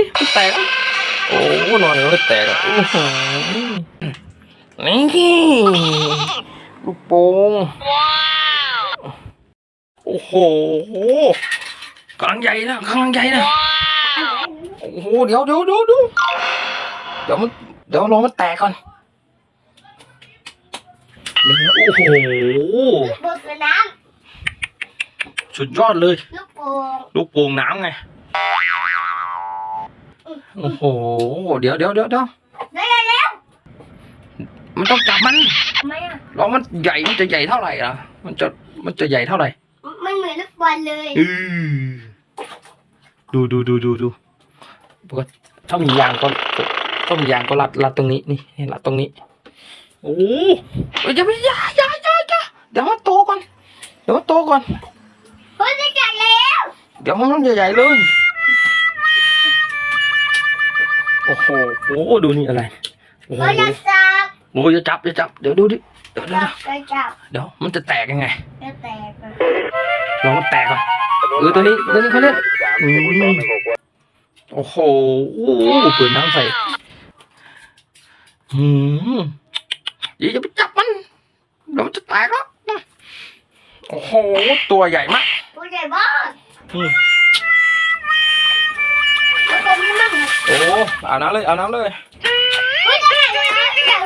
ดิมันแตกอะโอ้นอนแล้วมันแตกอะโอ้โหนี่ลูกโป่งโอ้โหกำลังใหญ่นะกำลังใหญ่นะโอ้โหเดี๋ยวเดี๋ยวเดี๋ยวเดี๋ยวเดี๋ยวมันเดี๋ยวรอมันแตกก่อนเดี๋ยวโอ้โหบนสนามสุดยอดเลย ลูกโป่งลูกโป่งน้ำไง โอ้โห เดี๋ยวเดี๋ยวเดี๋ยวเดี๋ยวได้แล้วมันต้องจับมันทำไมอะลองมันใหญ่ มันจะใหญ่เท่าไหร่ล่ะ มันจะ มันจะใหญ่เท่าไหร่มันเหมือนลูกบอลเลยอือดูดูดูดูดูก็ถ้ามียางก็ถ้ามียางก็รัดรัดตรงนี้นี่นี่รัดตรงนี้โอ้เอ้ยอย่าไปอย่าอย่าอย่าอย่าเดี๋ยวมันโตก่อน เดี๋ยวมันโตก่อน เฮ้ยได้ใหญ่แล้ว เดี๋ยวมันใหญ่ๆเลย อ้โหโอ้โหดูนี่อะไรโอ้โหเฮ้ยจะจับโอ้ยจะจับจะจับเดี๋ยวดูดิเดี๋ยวเดี๋ยวจับจะจับเดี๋ยวมันจะแตกยังไงจะแตกอะลองมันแตกก่อนเออตัวนี้ตัวนี้เขาเล่นอืมโอ้โหโอ้โหเปิดน้ำใส่อืมอย่าไปจับมันเดี๋ยวมันจะแตกแล้วโอ้โหตัวใหญ่มากตัวใหญ่มาก โอ้เอาน้ำเลยเอาน้ำเลยเฮ้ยตัวใหญ่ตัวใหญ่ตัวใหญ่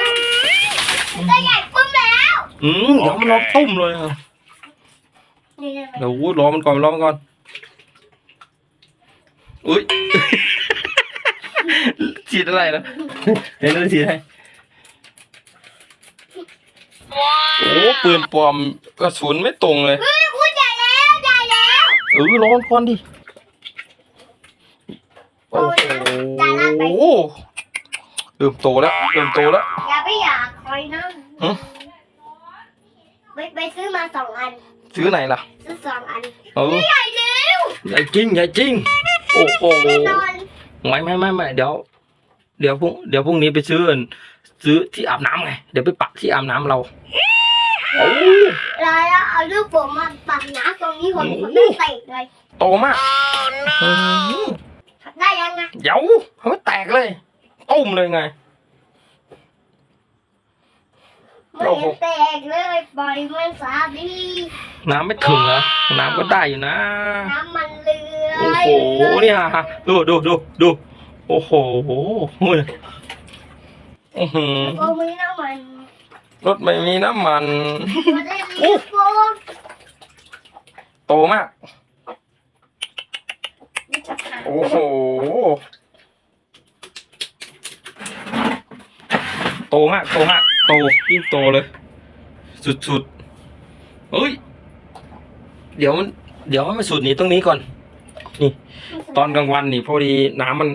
ตัวใหญ่ปึ้มแล้วอืมเดี๋ยวมันร้องตุ้มเลยอะนี่เลยเดี๋ยวรอมันก่อนรอมันก่อนอุ้ยฉีดอะไรนะเห็นแล้วฉีดอะไรโอ้ปืนปลอมกระสุนไม่ตรงเลยเฮ้ยคุณใหญ่แล้วใหญ่แล้วเออร้อนควันดิ โอ้โห เริ่มโตแล้วเริ่มโตแล้วอย่าไปอยากคอยนะหึไปไปซื้อมาสองอัน ซื้อไหนล่ะ ซื้อสองอันเออใหญ่แล้วใหญ่จริงใหญ่จริง โอ้โหแน่นอนไม่ไม่ไม่ไม่เดี๋ยว เดี๋ยวพรุ่งเดี๋ยวพรุ่งนี้ไปซื้ออันซื้อที่อาบน้ำไง เดี๋ยวไปปักที่อาบน้ำเราโอ้แล้วเอาลูกโป่งมาปักหนาตรงนี้ผมผมจะเตะเลยโตมากอืม ได้ยังไงเดี๋ยวมันแตกเลยตุ้มเลยไง ไม่เห็นแตกเลยปล่อยมันสาดีน้ำไม่ถึงเหรอน้ำก็ได้อยู่นะ น้ำมันเลือโอ้โหเนี่ยฮะดูดูดูดูโอ้โหอื้อหือโอ้มีน้ำมันรถไม่มีน้ำมันมาได้ลูกโป่งโตมาก โอ้โห โตมาก โตมาก โตยิ่งโตเลย สุดๆเฮ้ย เดี๋ยวมันเดี๋ยวให้มันสุดนี่ตรงนี้ก่อน นี่ ตอนกลางวันนี่พอดีน้ำมัน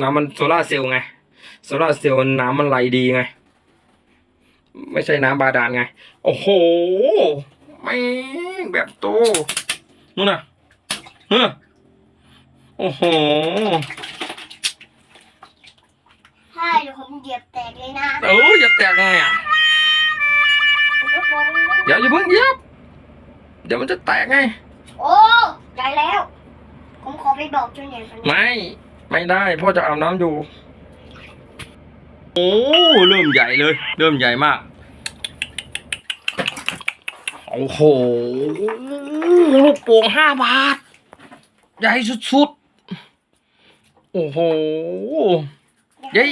น้ำมันโซล่าเซลล์ไง โซล่าเซลล์น้ำมันไหลดีไง ไม่ใช่น้ำบาดาลไง โอ้โหไม่งแบบโตนู่นน่ะเฮ้อ โอ้โหใช่เดี๋ยวผมเหยียบแตกเลยนะเอออย่าแตกไงอะลูกโป่งเดี๋ยวอย่าเพิ่งเหยียบเดี๋ยวมันจะแตกไง โอ้ใหญ่แล้ว ผมขอไปบอกจูเนียร์ก่อนไม่ ไม่ได้พ่อจะอาบน้ำอยู่ โอ้เริ่มใหญ่เลย เริ่มใหญ่มาก โอ้โหลูกโป่งห้าบาท ใหญ่สุดๆ โอ้โหเย้ย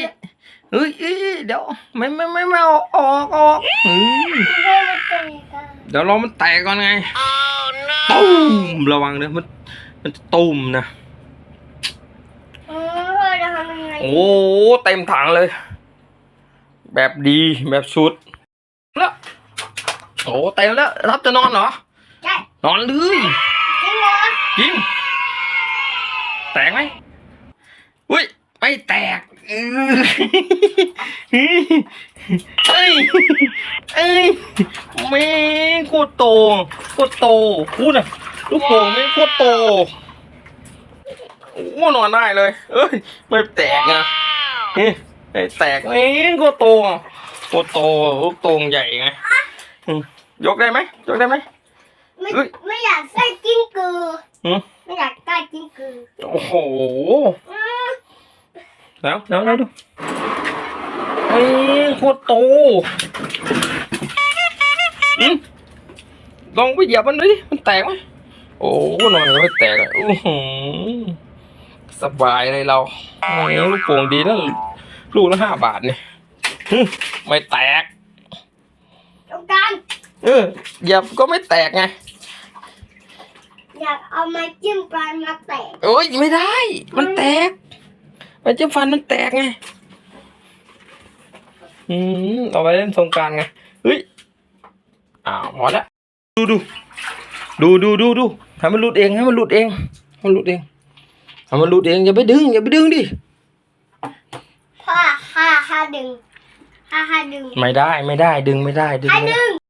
เฮ้ยเอ้ยเดี๋ยวไม่ไม่ไม่ไม่เอาออกออกอืมเฮ้ยมันแตกอะเดี๋ยวรอมันแตกก่อนไงตุ้มระวังนะมันมันจะตุ้มนะเออเฮ้ยจะทำยังไงโอ้เต็มถังเลย แบบดีแบบชุดแล้วโอ้เต็มแล้วรับจะนอนเหรอใช่นอนเลยจริงเหรอจริงแตกไหม อุ้ยไม่แตกเออเอ้ยเอ้ยแม่งโคตรโตโคตรโตพูดอะลูกโป่งไม่งโคตรโตโอ้นอนได้เลย เอ้ยไม่แตกนะเฮ้ยไม่แตกแม่งโคตรโตโคตรโตลูกโตงใหญ่ไงยกได้ไหมยกได้ไหม ไม่เฮ้ย ไม่อยากใส่กิ้งกือ หืมไม่อยากใกล้กิ้งกือโอ้โห อืมแล้วแล้วแล้วดูเฮ้ยโคตรโตอืมลองไปเหยียบมันดิมันแตกไหมโอ้หน่อยไม่แตกอะอื้อหือสบายเลยเราโอ้ยลูกโป่งดีนะลูกละห้าบาทเนี่ยฮึไม่แตกต้องการเออเหยียบก็ไม่แตกไง อยากเอาไม้จิ้มฟันมาแตะโอ้ยไม่ได้ มันแตกมันจะฟันมันแตกไงอืมเอาไปเล่นสงกรารไงเฮ้ยอ้าวพอละดูดูดูดูดูดูให้มันหลุดเองให้มันหลุดเองให้มันหลุดเองให้มันหลุดเองอย่าไปดึงอย่าไปดึงดิพ่อห้าห้าดึงห้าห้าดึงไม่ได้ไม่ได้ดึงไม่ได้ดึงห้าไม่ได้ดึง